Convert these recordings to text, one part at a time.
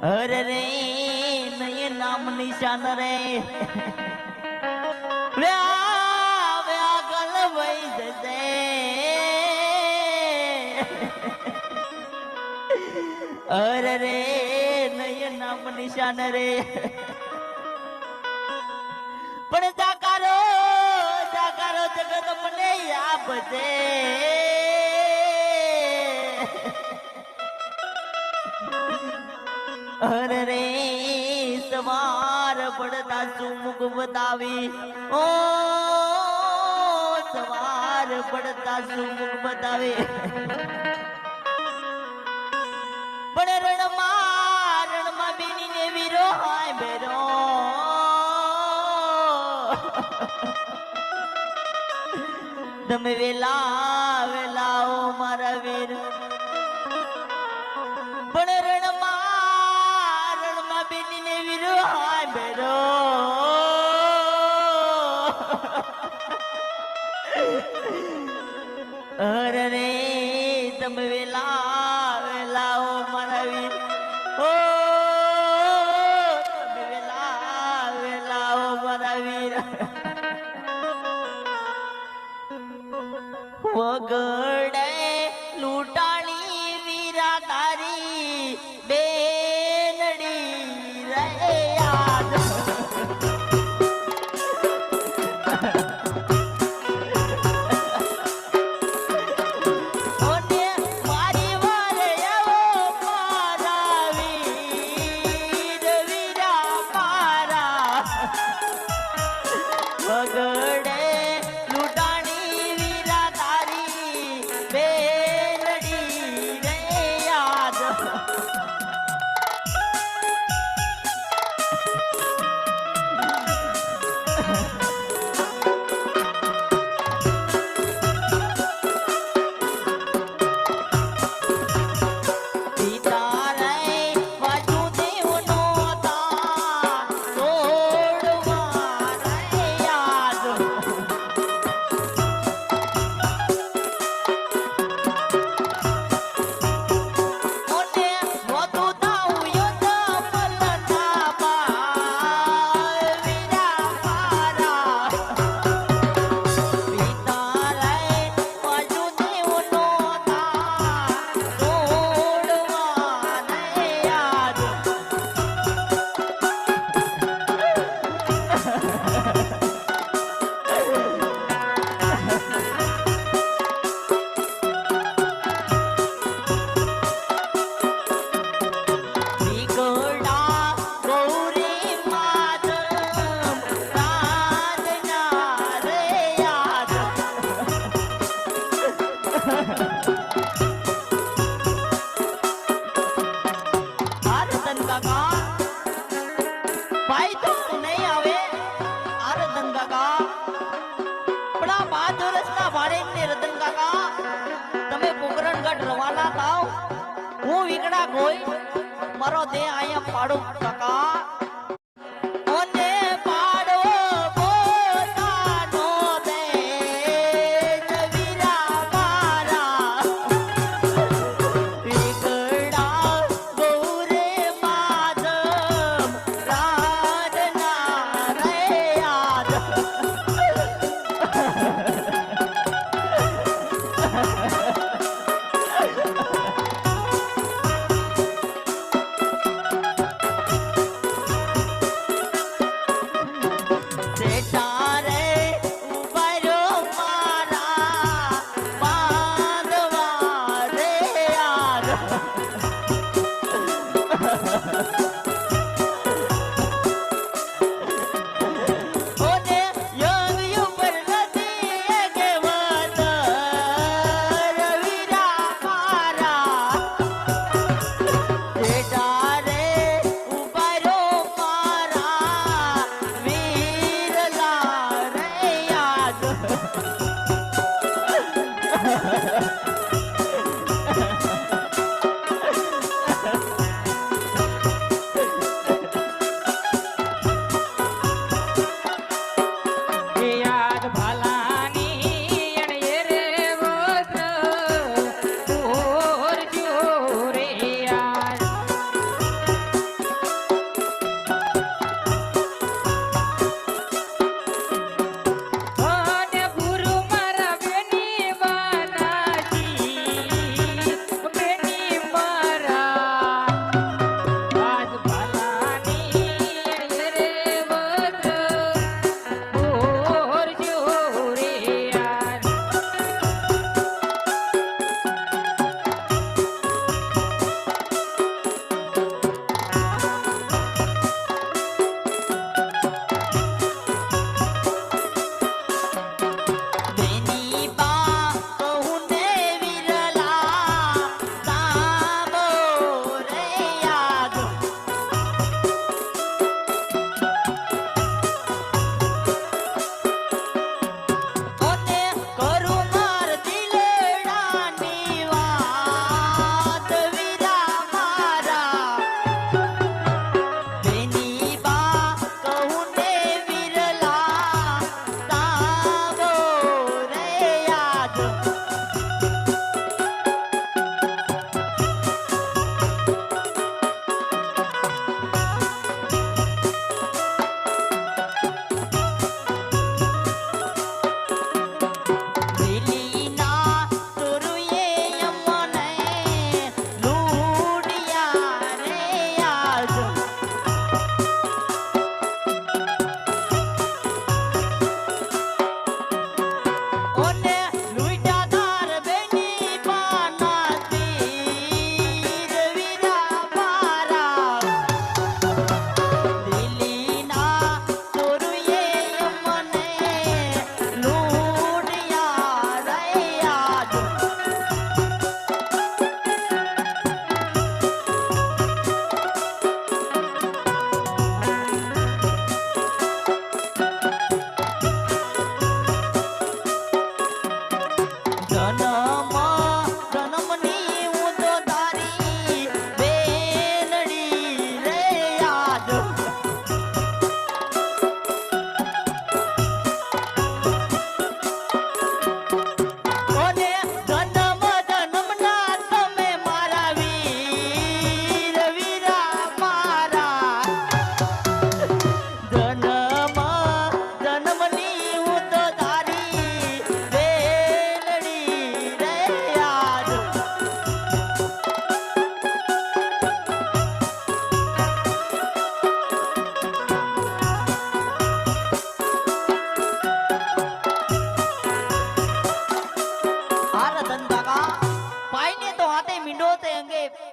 અરે રે નયન નામ નિશાન રે. વ્યા વ્યા ગલ વઈ જશે અરે રે નયન નામ નિશાન રે. પણ જાકારો જાકારો જગત મને આપજે સવાર પડતા સુમુખ બતાવી. ઓ, સવાર પડતા સુમુખ બતાવી. પણ રણમાં રણમાં બેનીને વીરો હાય બેરો તમે વેલા, વેલાઓ મારા વીર. તમે વેલા વેલા ઓ મારા વીર ઓ વેલા વેલા ઓ મારા વીર વિકડા મારો દેહ અહીંયા પાડું. કાકા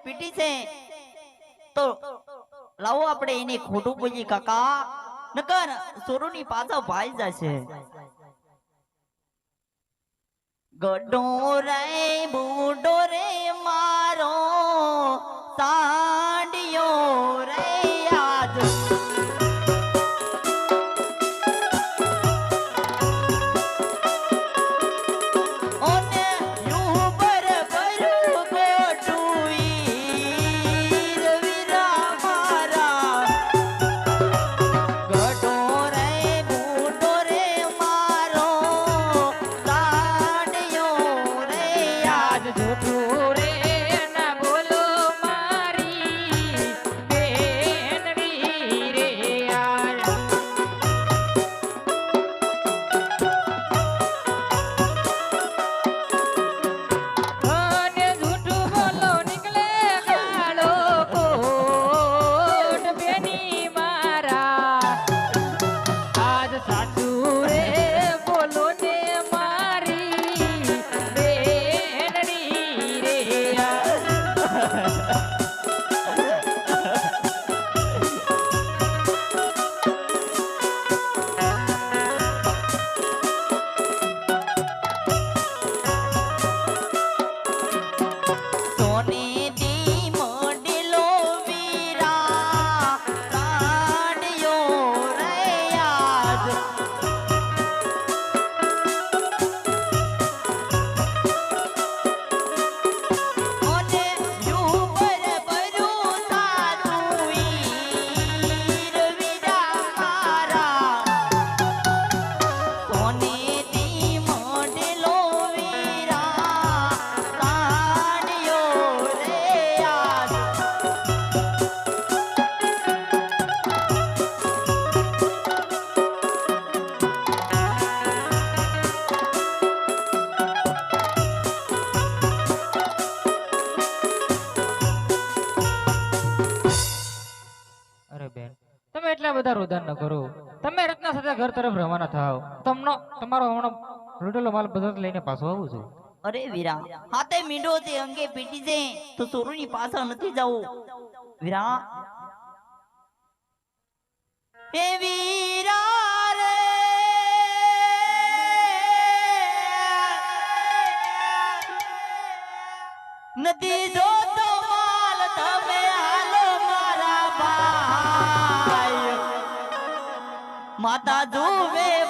પીટી છે. તો લાવો આપણે એને ખોટું બોલી કાકા. નકર સોનુ ની પાછા ભાઈ જશે. ગડો રે બુડો રે, મારો સાડિયો રે આજ. ઉદાર ઉદાર ન કરો. તમે રત્ના સાથે ઘર તરફ રવાના થાવ તમનો, તમારો હમણાં લૂંટેલો માલ બજાર લઈને પાછો આવું છું. અરે વીરા હાથે મીંડો તે અંગે પીટી છે. તો સોરુની પાછળ નથી જવું. વીરા. એવી Bota do meu.